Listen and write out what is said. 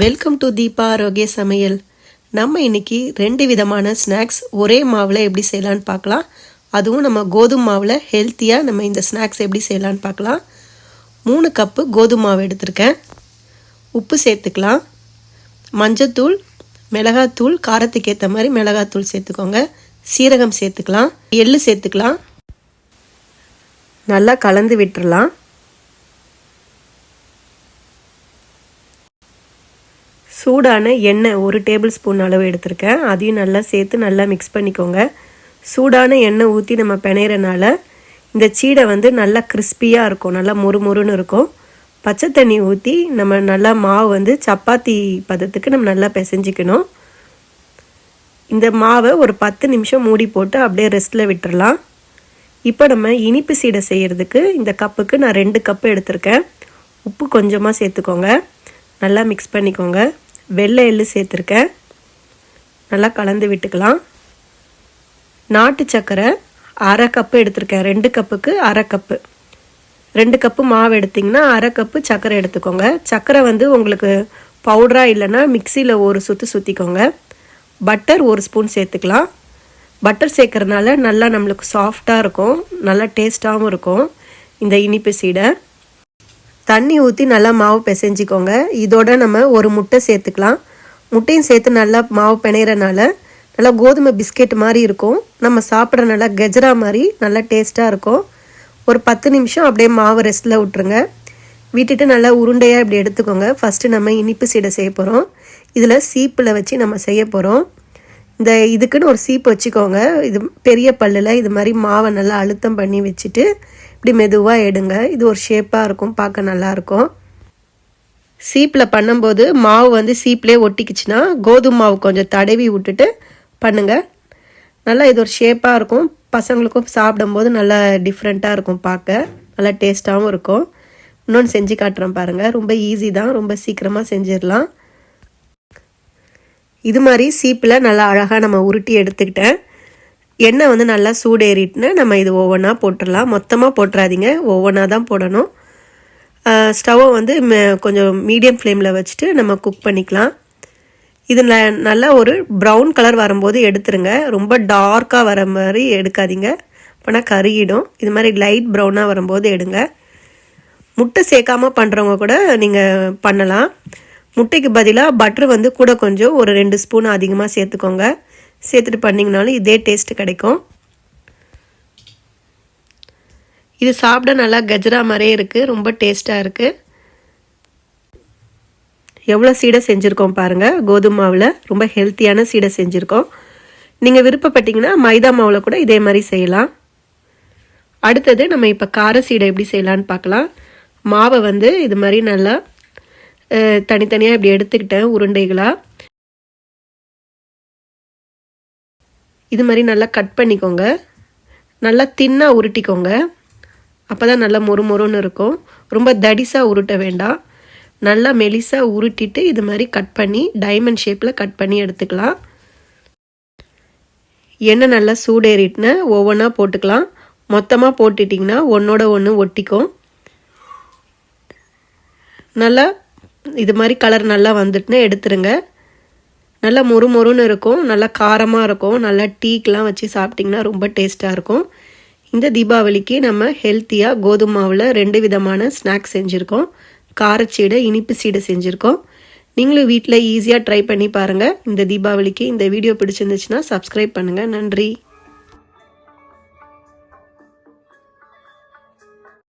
Welcome to Deepa ஆரோக்கிய சமையல். நம்ம இன்னைக்கு ரெண்டு விதமான ஸ்நாக்ஸ் ஒரே மாவில் எப்படி செய்யலான்னு பார்க்கலாம். அதுவும் நம்ம கோதுமை மாவில் ஹெல்த்தியாக நம்ம இந்த ஸ்நாக்ஸ் எப்படி செய்யலான்னு பார்க்கலாம். மூணு கப்பு கோதுமை மாவு எடுத்திருக்கேன். உப்பு சேர்த்துக்கலாம். மஞ்சத்தூள் மிளகாத்தூள் காரத்துக்கு ஏற்ற மாதிரி மிளகாத்தூள் சேர்த்துக்கோங்க. சீரகம் சேர்த்துக்கலாம். எள்ளு சேர்த்துக்கலாம். நல்லா கலந்து விட்டுறலாம். சூடான எண்ணெய் ஒரு டேபிள் ஸ்பூன் அளவு எடுத்திருக்கேன். அதையும் நல்லா சேர்த்து நல்லா மிக்ஸ் பண்ணிக்கோங்க. சூடான எண்ணெய் ஊற்றி நம்ம பிணையிறனால இந்த சீடை வந்து நல்லா கிறிஸ்பியாக இருக்கும். நல்லா மொறு மொறுன்னு இருக்கும். பச்சை தண்ணி ஊற்றி நம்ம நல்லா மாவு வந்து சப்பாத்தி பதத்துக்கு நம்ம நல்லா பிசைஞ்சிக்கணும். இந்த மாவை ஒரு பத்து நிமிஷம் மூடி போட்டு அப்படியே ரெஸ்ட்டில் விட்டுறலாம். இப்போ நம்ம இனிப்பு சீடை செய்கிறதுக்கு இந்த கப்புக்கு நான் ரெண்டு கப்பு எடுத்திருக்கேன். உப்பு கொஞ்சமாக சேர்த்துக்கோங்க. நல்லா மிக்ஸ் பண்ணிக்கோங்க. வெள்ளை எள்ளு சேர்த்துருக்கேன். நல்லா கலந்து விட்டுக்கலாம். நாட்டு சர்க்கரை அரை கப்பு எடுத்திருக்கேன். ரெண்டு கப்புக்கு அரை கப்பு. ரெண்டு கப்பு மாவு எடுத்திங்கன்னா அரை கப்பு சர்க்கரை எடுத்துக்கோங்க. சர்க்கரை வந்து உங்களுக்கு பவுடராக இல்லைன்னா மிக்சியில் ஒரு சுற்று சுற்றிக்கோங்க பட்டர் ஒரு ஸ்பூன் சேர்த்துக்கலாம். பட்டர் சேர்க்குறதுனால நல்லா நம்மளுக்கு சாஃப்டாக இருக்கும். நல்லா டேஸ்ட்டாகவும் இருக்கும். இந்த இனிப்பு சீடை. தண்ணி ஊற்றி நல்லா மாவு பிசைஞ்சிக்கோங்க. இதோட நம்ம ஒரு முட்டை சேர்த்துக்கலாம். முட்டையும் சேர்த்து நல்லா மாவு பிணையிறனால நல்லா கோதுமை பிஸ்கெட் மாதிரி இருக்கும். நம்ம சாப்பிட்ற நல்லா கெஜரா மாதிரி நல்லா டேஸ்ட்டாக இருக்கும். ஒரு பத்து நிமிஷம் அப்படியே மாவு ரெஸ்ட்டில் விட்டுருங்க. விட்டுட்டு நல்லா உருண்டையாக இப்படி எடுத்துக்கோங்க. ஃபஸ்ட்டு நம்ம இனிப்பு சீடை செய்ய போகிறோம் இதில் சீப்பில் வச்சு நம்ம செய்ய போகிறோம் இந்த இதுக்குன்னு ஒரு சீப்பு வச்சுக்கோங்க. இது பெரிய பல்லில் இது மாதிரி மாவை நல்லா அழுத்தம் பண்ணி வச்சுட்டு இப்படி மெதுவாக எடுங்க. இது ஒரு ஷேப்பாக இருக்கும். பார்க்க நல்லாயிருக்கும் சீப்பில் பண்ணும்போது மாவு வந்து சீப்லேயே ஒட்டிக்கிச்சுன்னா கோதுமை மாவு கொஞ்சம் தடவி விட்டுட்டு பண்ணுங்கள் நல்லா இது ஒரு ஷேப்பாக இருக்கும். பசங்களுக்கும் சாப்பிடும்போது நல்லா டிஃப்ரெண்ட்டாக இருக்கும் பார்க்க. நல்லா டேஸ்ட்டாகவும் இருக்கும். இன்னொன்று செஞ்சு காட்டுறேன் பாருங்கள் ரொம்ப ஈஸி தான். ரொம்ப சீக்கிரமாக செஞ்சிடலாம். இது மாதிரி சீப்பில் நல்லா அழகாக நம்ம உருட்டி எடுத்துக்கிட்டேன். எண்ணெய் வந்து நல்லா சூடேறிட்டுன்னு நம்ம இது ஒவ்வொன்றா போட்டுடலாம். மொத்தமாக போட்டுறாதீங்க. ஒவ்வொன்றா தான் போடணும். ஸ்டவ்வை வந்து கொஞ்சம் மீடியம் ஃப்ளேமில் வச்சுட்டு நம்ம குக் பண்ணிக்கலாம். இது நல்லா ஒரு ப்ரௌன் கலர் வரும்போது எடுத்துருங்க. ரொம்ப டார்க்காக வர மாதிரி எடுக்காதீங்க. அப்போனா கருகிடும். இது மாதிரி லைட் ப்ரௌனாக வரும்போது எடுங்க. முட்டை சேர்க்காமல் பண்ணுறவங்க கூட நீங்கள் பண்ணலாம். முட்டைக்கு பதிலாக பட்ரு வந்து கூட கொஞ்சம் ஒரு ரெண்டு ஸ்பூன் அதிகமாக சேர்த்துக்கோங்க. சேர்த்துட்டு பண்ணிங்கனாலும் இதே டேஸ்ட்டு கிடைக்கும். இது சாப்பிட நல்லா கஜரா மாதிரியே இருக்குது ரொம்ப டேஸ்ட்டாக இருக்குது எவ்வளோ சீடை செஞ்சுருக்கோம் பாருங்கள் கோதுமை மாவில் ரொம்ப ஹெல்த்தியான சீடை செஞ்சுருக்கோம். நீங்கள் விருப்பப்பட்டீங்கன்னா மைதா மாவில் கூட இதே மாதிரி செய்யலாம். அடுத்தது நம்ம இப்போ கார சீடை எப்படி செய்யலான்னு பார்க்கலாம். மாவை வந்து இது மாதிரி நல்லா தனித்தனியாக இப்படி எடுத்துக்கிட்டேன் உருண்டைகளாக இது மாதிரி நல்லா கட் பண்ணிக்கோங்க. நல்லா தின்னாக உருட்டிக்கோங்க. அப்போ தான் நல்லா மொறு மொறுன்னு இருக்கும். ரொம்ப தடிசாக உருட்ட வேண்டாம். நல்லா மெலிசாக உருட்டிட்டு இது மாதிரி கட் பண்ணி டைமண்ட் ஷேப்பில் கட் பண்ணி எடுத்துக்கலாம். எண்ணெய் நல்லா சூடேறிட்டுன்னு ஒவ்வொன்றா போட்டுக்கலாம். மொத்தமாக போட்டுட்டிங்கன்னா ஒன்றோட ஒன்று ஒட்டிக்கும். நல்லா இது மாதிரி கலர் நல்லா வந்துட்டுன்னு எடுத்துருங்க. நல்லா மொறு மொறுன்னு இருக்கும் நல்லா காரமாக இருக்கும். நல்லா டீக்கெலாம் வச்சு சாப்பிட்டிங்கன்னா ரொம்ப டேஸ்ட்டாக இருக்கும். இந்த தீபாவளிக்கு நம்ம ஹெல்த்தியாக கோதுமை மாவில் ரெண்டு விதமான ஸ்நாக்ஸ் செஞ்சுருக்கோம். காரச்சீடை இனிப்பு சீடை செஞ்சுருக்கோம். நீங்களும் வீட்டில் ஈஸியாக ட்ரை பண்ணி பாருங்கள் இந்த தீபாவளிக்கு இந்த வீடியோ பிடிச்சிருந்துச்சுன்னா சப்ஸ்கிரைப் பண்ணுங்கள் நன்றி.